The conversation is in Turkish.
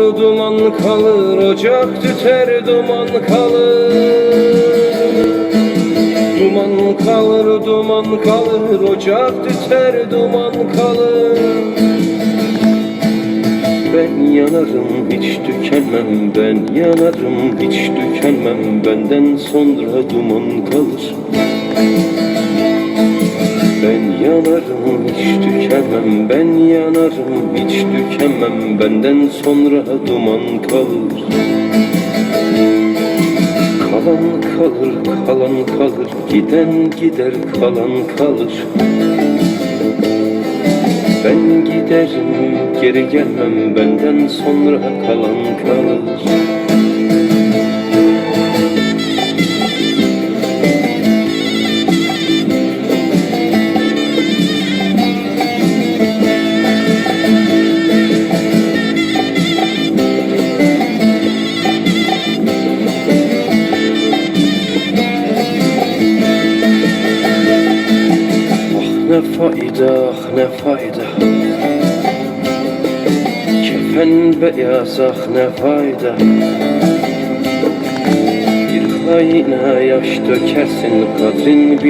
duman kalır Ocak tüter duman kalır. Duman kalır duman kalır Ocak tüter duman kalır. Ben yanarım hiç tükenmem ben. Yanarım hiç tükenmem benden sonra duman kalır. Ben yanarım tükenmem ben yanarım. Hiç tükenmem benden sonra duman kalır. Kalan kalır kalan kalır. Giden gider kalan kalır. Ben giderim geri gelmem. Benden sonra kalan kalır ne fayda ne fayda? Kefen beyaz ah ne fayda? Bir haine yaş dökersin kadrin bil